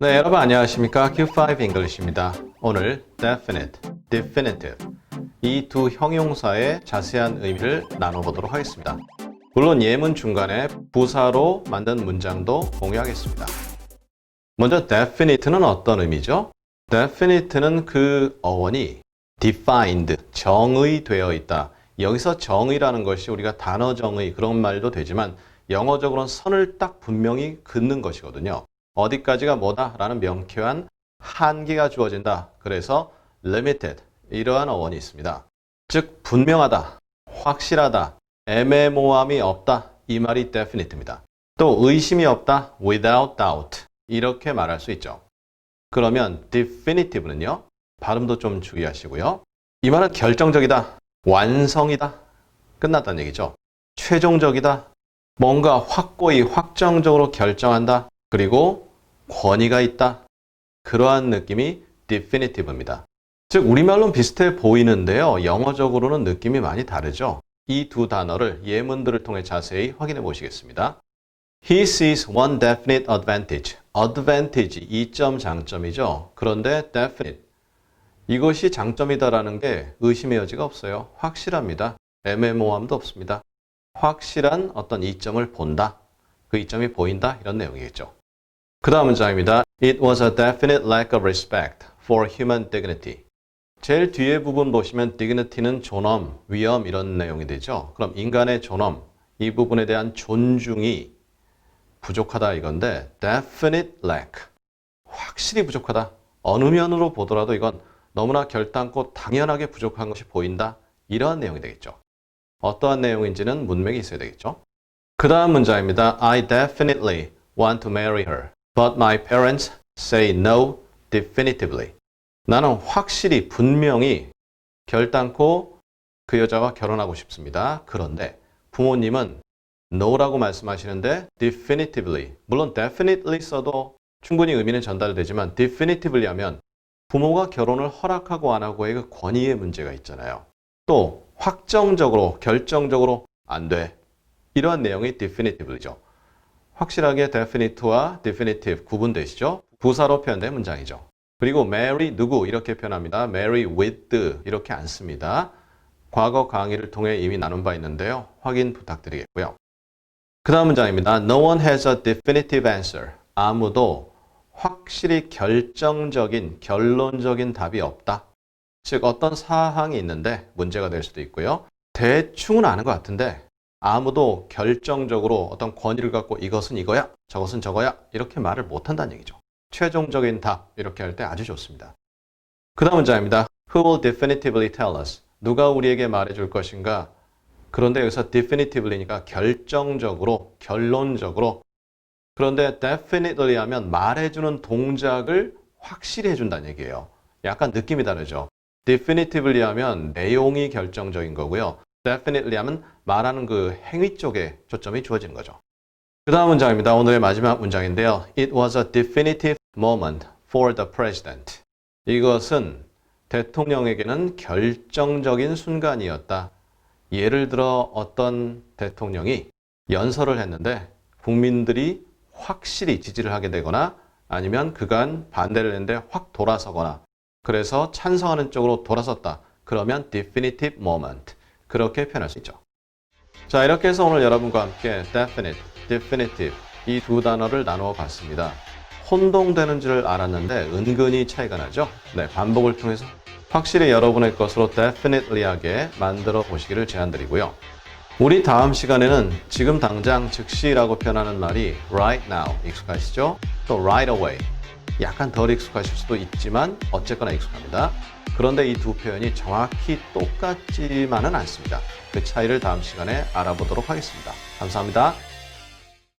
네, 여러분 안녕하십니까? Q5 English입니다. 오늘 definite, definitive 이 두 형용사의 자세한 의미를 나눠보도록 하겠습니다. 물론 예문 중간에 부사로 만든 문장도 공유하겠습니다. 먼저 definite는 어떤 의미죠? definite는 그 어원이 defined, 정의되어 있다. 여기서 정의라는 것이 우리가 단어 정의 그런 말도 되지만 영어적으로는 선을 딱 분명히 긋는 것이거든요. 어디까지가 뭐다라는 명쾌한 한계가 주어진다. 그래서 limited 이러한 어원이 있습니다. 즉 분명하다, 확실하다, 애매모함이 없다 이 말이 definite입니다. 또 의심이 없다 without doubt 이렇게 말할 수 있죠. 그러면 definitive는요 발음도 좀 주의하시고요. 이 말은 결정적이다, 완성이다, 끝났다는 얘기죠. 최종적이다, 뭔가 확고히 확정적으로 결정한다. 그리고 권위가 있다. 그러한 느낌이 definitive입니다. 즉 우리말로는 비슷해 보이는데요. 영어적으로는 느낌이 많이 다르죠. 이 두 단어를 예문들을 통해 자세히 확인해 보시겠습니다. He sees one definite advantage. advantage, 이점 장점이죠. 그런데 definite, 이것이 장점이다라는 게 의심의 여지가 없어요. 확실합니다. 애매모함도 없습니다. 확실한 어떤 이점을 본다. 그 이점이 보인다. 이런 내용이겠죠. 그 다음 문장입니다. It was a definite lack of respect for human dignity. 제일 뒤에 부분 보시면 dignity는 존엄, 위엄 이런 내용이 되죠. 그럼 인간의 존엄, 이 부분에 대한 존중이 부족하다 이건데 definite lack, 확실히 부족하다. 어느 면으로 보더라도 이건 너무나 결단코 당연하게 부족한 것이 보인다. 이러한 내용이 되겠죠. 어떠한 내용인지는 문맥이 있어야 되겠죠. 그 다음 문장입니다. I definitely want to marry her, but my parents say no definitively. 나는 확실히 분명히 결단코 그 여자와 결혼하고 싶습니다. 그런데 부모님은 no라고 말씀하시는데 definitively, 물론 definitely 써도 충분히 의미는 전달되지만 definitively 하면 부모가 결혼을 허락하고 안 하고의 그 권위의 문제가 있잖아요. 또 확정적으로, 결정적으로 안 돼. 이러한 내용이 definitively죠. 확실하게 definite와 definitive 구분되시죠? 부사로 표현된 문장이죠. 그리고 marry 누구 이렇게 표현합니다. marry with 이렇게 안 씁니다. 과거 강의를 통해 이미 나눈 바 있는데요. 확인 부탁드리겠고요. 그 다음 문장입니다. No one has a definitive answer. 아무도 확실히 결정적인, 결론적인 답이 없다. 즉 어떤 사항이 있는데 문제가 될 수도 있고요. 대충은 아는 것 같은데 아무도 결정적으로 어떤 권위를 갖고 이것은 이거야, 저것은 저거야 이렇게 말을 못한다는 얘기죠. 최종적인 답 이렇게 할 때 아주 좋습니다. 그 다음 문장입니다. Who will definitively tell us? 누가 우리에게 말해줄 것인가? 그런데 여기서 definitivelly니까 결정적으로, 결론적으로 그런데 definitely 하면 말해주는 동작을 확실히 해준다는 얘기예요. 약간 느낌이 다르죠. definitively 하면 내용이 결정적인 거고요. Definitely 하면 말하는 그 행위 쪽에 초점이 주어지는 거죠. 그 다음 문장입니다. 오늘의 마지막 문장인데요. It was a definitive moment for the president. 이것은 대통령에게는 결정적인 순간이었다. 예를 들어 어떤 대통령이 연설을 했는데 국민들이 확실히 지지를 하게 되거나 아니면 그간 반대를 했는데 확 돌아서거나 그래서 찬성하는 쪽으로 돌아섰다. 그러면 definitive moment. 그렇게 표현할 수 있죠. 자, 이렇게 해서 오늘 여러분과 함께 definite, definitive 이 두 단어를 나누어 봤습니다. 혼동되는 줄 알았는데 은근히 차이가 나죠? 네, 반복을 통해서 확실히 여러분의 것으로 definitely하게 만들어 보시기를 제안드리고요. 우리 다음 시간에는 지금 당장 즉시라고 표현하는 말이 right now 익숙하시죠? 또 right away 약간 덜 익숙하실 수도 있지만 어쨌거나 익숙합니다. 그런데 이 두 표현이 정확히 똑같지만은 않습니다. 그 차이를 다음 시간에 알아보도록 하겠습니다. 감사합니다.